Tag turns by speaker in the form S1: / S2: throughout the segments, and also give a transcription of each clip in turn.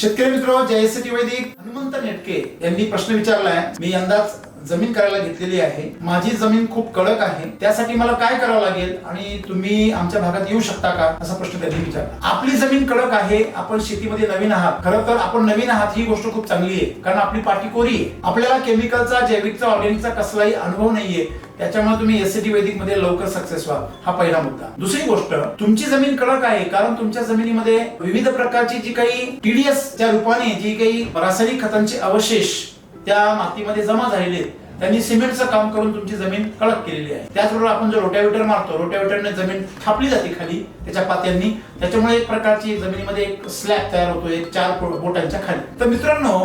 S1: शेतकरी मित्र जयसिटी वैदिक. हनुमंत नेटके यांनी प्रश्न विचारलाय. मी यंदाच जमीन करायला घेतलेली आहे. माझी जमीन खूप कडक आहे. त्यासाठी मला काय करावं लागेल? आणि तुम्ही आमच्या भागात येऊ शकता का? असा प्रश्न त्यांनी विचारला. आपली जमीन कडक आहे. आपण शेतीमध्ये नवीन आहात. खरं तर आपण नवीन आहात ही गोष्ट खूप चांगली आहे. कारण आपली पाठी कोरी आहे. आपल्याला केमिकलचा जैविकचा ऑर्गॅनिकचा कसलाही अनुभव नाहीये. त्याच्यामुळे तुम्ही एसटी वैदिकमध्ये लवकर सक्सेस व्हा. हा पहिला मुद्दा. दुसरी गोष्ट तुमची जमीन कडक आहे. कारण तुमच्या जमिनीमध्ये विविध प्रकारची जी काही टीडीएस च्या रूपाने जी काही रासायनिक खतांचे अवशेष त्या मातीमध्ये जमा झालेले आहेत त्यांनी सिमेंटचं काम करून तुमची जमीन कडक केलेली आहे. त्याचबरोबर आपण जो रोटॅव्हिटर मारतो रोटॅव्हिटरने जमीन थापली जाते खाली त्याच्या पात्यांनी. त्याच्यामुळे एक प्रकारची जमिनीमध्ये एक स्लॅब तयार होतो एक चार बोटांच्या खाली. तर मित्रांनो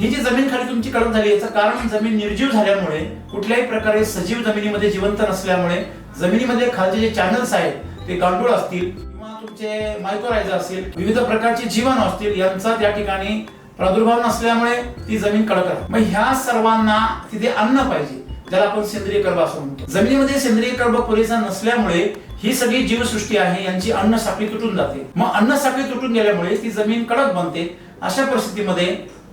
S1: ही जी जमीन खाली तुमची कडक झाली याचं कारण जमीन निर्जीव झाल्यामुळे कुठल्याही प्रकारे सजीव जमिनीमध्ये जिवंत नसल्यामुळे जमिनीमध्ये खालचे जे चॅनल्स आहेत ते गांडूळ असतील किंवा तुमचे मायक्रोरायझर असतील विविध प्रकारचे जीवन असतील यांचा त्या ठिकाणी प्रादुर्भाव नसल्यामुळे ती जमीन कडक आहे मग ह्या सर्वांना तिथे अन्न पाहिजे ज्याला आपण सेंद्रिय कर्ब असं म्हणतो. जमिनीमध्ये सेंद्रिय कर्ब पुरेसा नसल्यामुळे ही सगळी जीवसृष्टी आहे यांची अन्न साखळी तुटून जाते. मग अन्न साखळी तुटून गेल्यामुळे ती जमीन कडक बनते. अशा परिस्थितीमध्ये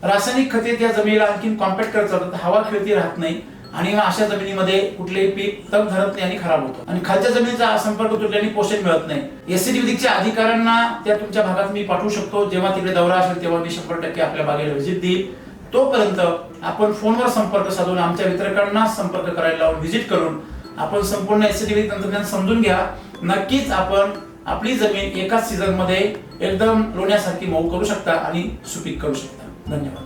S1: रासायनिक खते त्या जमिनीला आणखी कॉम्पॅक्ट करत जातात हवा खेळती राहत नाही. आणि मग अशा जमिनीमध्ये कुठलेही पीक तग धरत नाही आणि खराब होतं. आणि खालच्या जमिनीचा संपर्क तुटल्याने पोषण मिळत नाही. एससी विधिकच्या अधिकाऱ्यांना त्या तुमच्या भागात मी पाठवू शकतो. जेव्हा तिकडे दौरा असेल तेव्हा मी शंभर टक्के आपल्या बागेला व्हिजिट देईल. तोपर्यंत आपण फोनवर संपर्क साधून आमच्या वितरकांना संपर्क करायला लावून व्हिजिट करून आपण संपूर्ण एससी तंत्रज्ञान समजून घ्या. नक्कीच आपण आपली जमीन एकाच सीझनमध्ये एकदम लोण्यासारखी मऊ करू शकता आणि सुपीक करू शकता. धन्यवाद.